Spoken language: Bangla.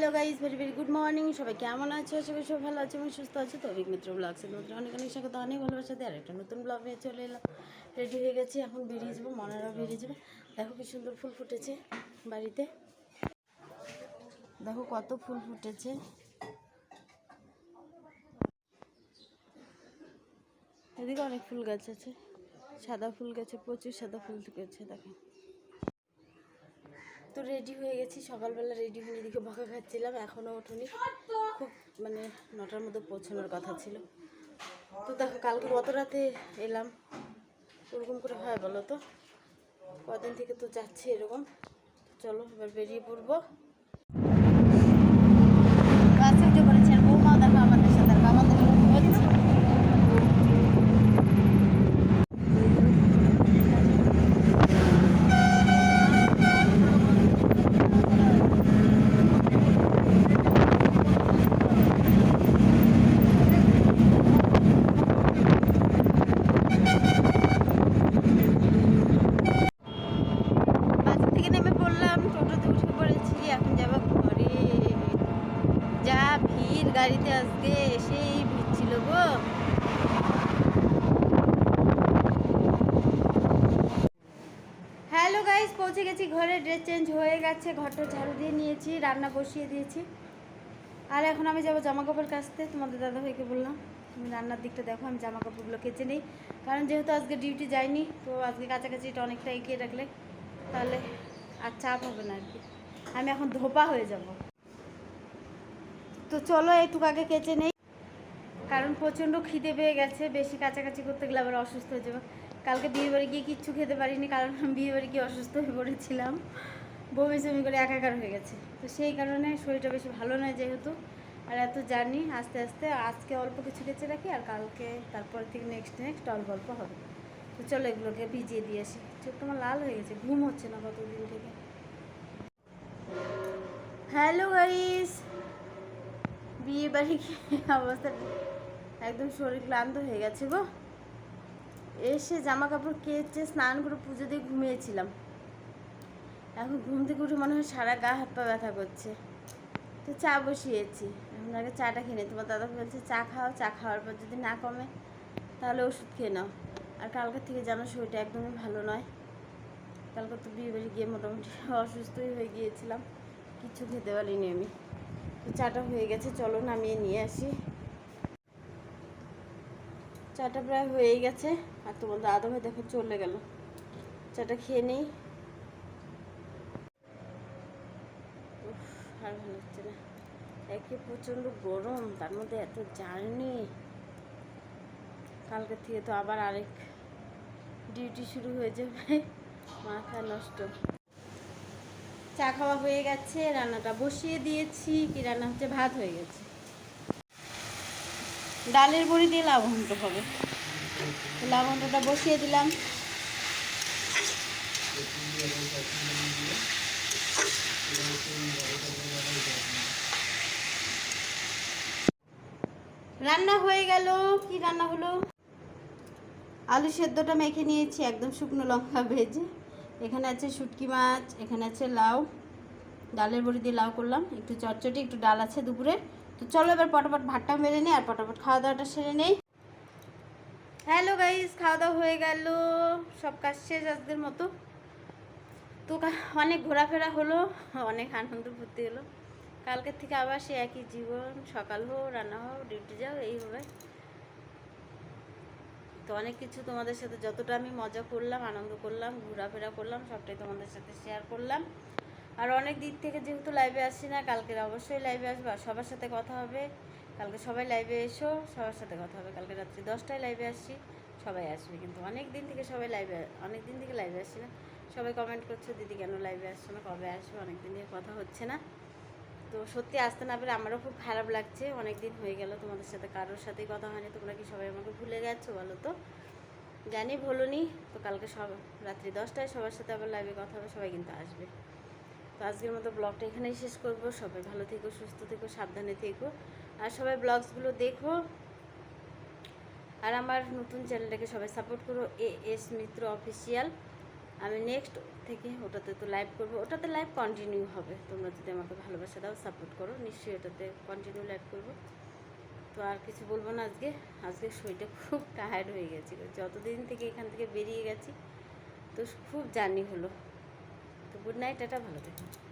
Hello guys very very good morning সবাই কেমন আছো? সবাই সবাই ভালো আছে আমি সুস্থ আছি। তো অভিক মিত্র ব্লগ সে নতুন অনেক অনেক স্বাগত, অনেক ভালোবাসা দিয়ে আর একটা নতুন ব্লগ নিয়ে চলে এলাম। রেডি হয়ে গেছি, এখন বেরিয়ে যাব মনারাও বেরিয়ে যাবে। দেখো কি সুন্দর ফুল ফুটেছে বাড়িতে। দেখো কত ফুল ফুটেছে। এদিকে অনেক ফুল গাছ আছে। সাদা ফুল গাছে, প্রচুর সাদা ফুল গাছে দেখো। তো রেডি হয়ে গেছি। সকালবেলা রেডি হয়ে দিকে বকা খাচ্ছিলাম এখনও ওঠুনি। খুব মানে নটার মধ্যে পৌঁছানোর কথা ছিল। তো দেখো, কালকে গত রাতে এলাম? ওরকম করে হয় বলো তো? কদিন থেকে তো যাচ্ছে এরকম। চলো, এবার বেরিয়ে পড়ব বাসে উঠে পড়েছে আর বৌমাও দেখো আমাদের সাথে আর আমাদের হচ্ছে বাস থেকে নেমে পড়লাম টোটোতে উঠে পড়েছি এখন যাব ঘরে যা ভিড়, গাড়িতে আজকে এসেই ভিড় ছিল গো। হ্যালো গাইস পৌঁছে গেছি, ঘরে ড্রেস চেঞ্জ হয়ে গেছে, ঘরটা ঝাড়ু দিয়ে নিয়েছি, রান্না বসিয়ে দিয়েছি। আর এখন আমি যাব জামা কাপড় কাচতে, তোমাদের দাদা ভাইকে বললাম, তুমি রান্নার দিকটা দেখো, আমি জামা কাপড়গুলো কেচে নিই। কারণ যেহেতু আজকে ডিউটি যাইনি, তো আজকে কাছাকাছিটা অনেকটা এগিয়ে রাখলে তাহলে আর চাপ হবে না আর কি। আমি এখন ধোপা হয়ে যাব। তো চলো একটু আগে কেচে নেই। কারণ প্রচণ্ড খিদে পেয়ে গেছে, বেশি কাছাকাছি করতে গেলে আবার অসুস্থ হয়ে যাব। কালকে বিয়ে বাড়ি গিয়ে কিচ্ছু খেতে পারিনি, কারণ আমি বিয়ে বাড়ি গিয়ে অসুস্থ হয়ে পড়েছিলাম। বমি জমি করে একাকার হয়ে গেছে। তো সেই কারণে শরীরটা বেশি ভালো নয় যেহেতু। আর এত জার্নি, আস্তে আস্তে আজকে অল্প কিছু কেচে রাখি, আর কালকে তারপর থেকে নেক্সট নেক্সট অল্প অল্প হবে। তো চলো এগুলোকে ভিজিয়ে দিয়ে আসি। চোখ তোমার লাল হয়ে গেছে, ঘুম হচ্ছে না কতদিন থেকে। হ্যালো গাইস বিয়ে বাড়ি গিয়ে অবস্থা একদম শরীর ক্লান্ত হয়ে গেছে গো। এসে জামা কাপড় কেচে স্নান করে পুজো দিয়ে ঘুমিয়েছিলাম। এখন ঘুম থেকে উঠে মনে হয় সারা গা হাত পা ব্যথা করছে। তো চা বসিয়েছি। এখন আগে চাটা নিই। তোমার দাদা বলছে, চা খাও, চা খাওয়ার পর যদি না কমে, তাহলে ওষুধ খেয়ে নাও। আর কালকের থেকে জানো শরীরটা একদমই ভালো নয়। কালকে তো বিয়ে বাড়ি গিয়ে মোটামুটি অসুস্থই হয়ে গিয়েছিলাম। কিছু খেতে পারিনি আমি। চাটা হয়ে গেছে, চলো নামিয়ে নিয়ে আসি। চাটা প্রায় হয়েই গেছে, আর তোমার দাদা ভাই দেখো চলে গেল। চাটা খেয়ে নেই। আর ভালো হচ্ছে না। একে প্রচণ্ড গরম, তার মধ্যে এত জার্নি। কালকে থেকে তো আবার আরেক ডিউটি শুরু হয়ে যাবে। মাথা নষ্ট। চা খাওয়া হয়ে গেছে, রান্নাটা বসিয়ে দিয়েছি, কি রান্না হচ্ছে? ভাত হয়ে গেছে। ডালের বড়ি দিয়ে লাবঙ্গ হবে। তো বসিয়ে দিলাম। রান্না হয়ে গেল। কি রান্না হলো? আলু সেদ্ধটা মেখে নিয়েছি, একদম শুকনো লঙ্কা ভেজে। এখানে আছে শুটকি মাছ, এখানে আছে লাউ। ডালের বড়ি দিয়ে লাউ করলাম। একটু চটচটি একটু ডাল আছে দুপুরে। তো চলো এবার পটাপট ভাতটা মেরে নিই আর পটাপট খাওয়া দাওয়াটা সেরে নেই। হ্যালো গাইস খাওয়া দাওয়া হয়ে গেল। সব কাজ শেষ আজকের মতো। তো অনেক ঘোরাফেরা হলো, অনেক আনন্দ ফুর্তি হলো। কালকের থেকে আবার সে একই জীবন। সকাল হোক, রান্না হোক, ডিউটি যাও, এই হবে। তো অনেক কিছু তোমাদের সাথে যতটা আমি মজা করলাম, আনন্দ করলাম, ঘোরাফেরা করলাম, সবটাই তোমাদের সাথে শেয়ার করলাম। আর অনেক দিক থেকে যেহেতু লাইভে আসছি না, কালকের অবশ্যই লাইভে আসব, সবার সাথে কথা হবে। কালকে সবাই লাইভে এসো, সবার সাথে কথা হবে। কালকে রাত্রি দশটায় লাইভে আসছি সবাই আসবে। কিন্তু অনেক দিন থেকে সবাই লাইভে অনেক দিন থেকে লাইভে আসছি না। সবাই কমেন্ট করছ, দিদি কেন লাইভে আসছো না? কবে আসবে? অনেক দিন থেকে কথা হচ্ছে না। তো সত্যি আসতে না পেরে আমারও খুব খারাপ লাগছে। অনেক দিন হয়ে গেল তোমাদের সাথে, কারোর সাথেই কথা হয়নি। তোমরা কি সবাই আমাকে ভুলে গেছো বলো তো? জানি ভুলোনি, তো কালকে সব, রাত্রি দশটায় সবার সাথে আবার লাইভে কথা হবে, সবাই কিন্তু আসবে। তো আজকের মতো ব্লগটা এখানেই শেষ করব। সবাই ভালো থেকো, সুস্থ থেকো, সাবধানে থেকো। আর সবাই ব্লগসগুলো দেখো। আর আমার নতুন চ্যানেলটাকে সবাই সাপোর্ট করো এ এস মিত্র অফিসিয়াল আমি নেক্সট থেকে ওটাতে তো লাইভ করব। ওটাতে লাইভ কন্টিনিউ হবে। তোমরা যদি আমাকে ভালোবাসা দাও সাপোর্ট করো, নিশ্চয়ই ওটাতে কন্টিনিউ লাইভ করব। তো আর কিছু বলব না আজকে। আজকে শরীরটা খুব টায়ার্ড হয়ে গেছিল। যতদিন থেকে এখান থেকে বেরিয়ে গেছি, তো খুব জার্নি হলো। তো গুড নাইট এটা ভালো থেকো।